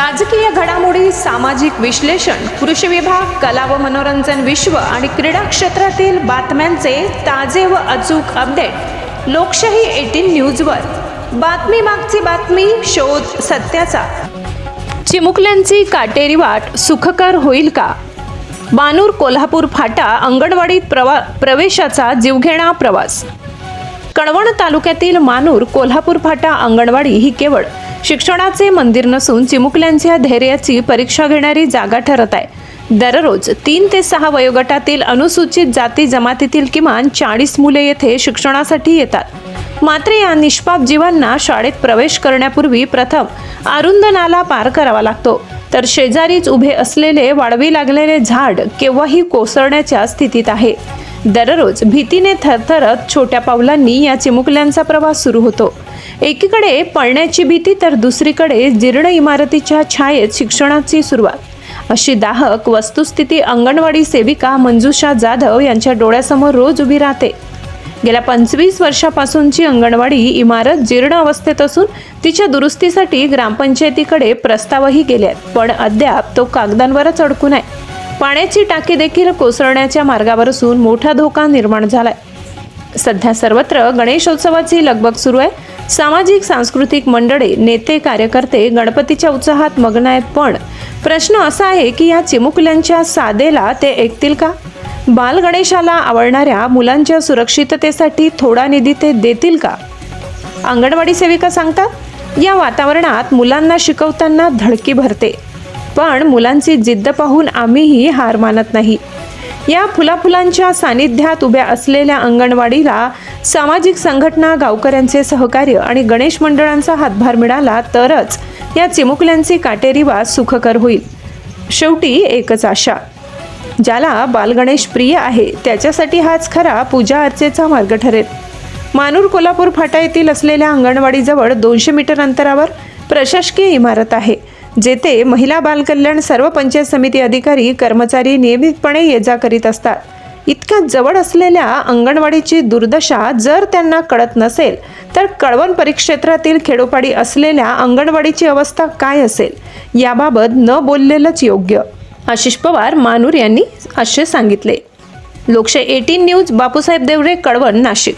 राजकीय घडामोडी सामाजिक विश्लेषण कृषी विभाग कला व मनोरंजन विश्व आणि क्रीडा क्षेत्रातील बातम्यांचे ताजे व अचूक अपडेट लोकशाही एटीन न्यूजवर. बातमी मागची बातमी शोध सत्याचा. चिमुकल्यांची काटेरी वाट सुखकर होईल का? बानूर कोल्हापूर फाटा अंगणवाडीत प्रवा प्रवेशाचा जीवघेणा प्रवास. कणवण तालुक्यातील मानूर कोल्हापूर फाटा अंगणवाडी ही केवळ शिक्षणाचे मंदिर नसून चिमुकल्यांच्या धैर्याची परीक्षा घेणारी जागा ठरत आहे. दररोज तीन ते सहा वयोगटातील अनुसूचित जाती जमातीतील किमान चाळीस मुले येथे शिक्षणासाठी येतात. मात्र या निष्पाप जीवांना शाळेत प्रवेश करण्यापूर्वी प्रथम अरुंद नाला पार करावा लागतो. तर शेजारीच उभे असलेले वाळवी लागलेले झाड केव्हाही कोसळण्याच्या स्थितीत आहे. दररोज भीतीने थरथरत छोट्या पावलांनी या चिमुकल्यांचा प्रवास सुरू होतो. एकीकडे पळण्याची भीती तर दुसरीकडे जीर्ण इमारतीच्या छायेत शिक्षणाची सुरुवात. अशी दाहक वस्तुस्थिती अंगणवाडी सेविका मंजुषा जाधव यांच्या डोळ्यासमोर रोज उभी राहते. गेल्या पंचवीस वर्षापासूनची अंगणवाडी इमारत जीर्ण अवस्थेत असून तिच्या दुरुस्तीसाठी ग्रामपंचायतीकडे प्रस्तावही गेले आहेत पण अद्याप तो कागदांवरच अडकून आहे पाण्याची टाकी देखील कोसळण्याच्या मार्गावर असून मोठा धोका निर्माण झालाय. सध्या सर्वत्र गणेशोत्सवाची लगबग सुरू आहे. सामाजिक सांस्कृतिक मंडळे नेते कार्यकर्ते गणपतीच्या उत्साहात मग्न आहेत पण. प्रश्न असा आहे की या चिमुकल्यांच्या साधेला ते ऐकतील का? बाल गणेशाला आवडणाऱ्या मुलांच्या सुरक्षिततेसाठी थोडा निधी ते देतील का? अंगणवाडी सेविका सांगतात या वातावरणात मुलांना शिकवताना धडकी भरते. पण मुलांची जिद्द पाहून आम्हीही हार मानत नाही. या फुलाफुलांच्या सानिध्यात उभ्या असलेल्या अंगणवाडीला सामाजिक संघटना गावकऱ्यांचे सहकार्य आणि गणेश मंडळांचा हातभार मिळाला तरच या चिमुकल्यांची काटेरीवास सुखकर होईल. शेवटी एकच आशा ज्याला बालगणेश प्रिय आहे त्याच्यासाठी हाच खरा पूजा अर्चेचा मार्ग ठरेल. मानूर कोल्हापूर फाटा येथील असलेल्या अंगणवाडीजवळ दोनशे मीटर अंतरावर प्रशासकीय इमारत आहे. जेथे महिला बालकल्याण सर्व पंचायत समिती अधिकारी कर्मचारी नियमितपणे ये जा करीत असतात. इतक्या जवळ असलेल्या अंगणवाडीची दुर्दशा जर त्यांना कळत नसेल तर कळवण परिक्षेत्रातील खेडोपाडी असलेल्या अंगणवाडीची अवस्था काय असेल याबाबत न बोललेलंच योग्य. आशिष पवार मानूर यांनी असे सांगितले. Lokshahi eighteen news Bapusaheb Devare Kalwan Nashik.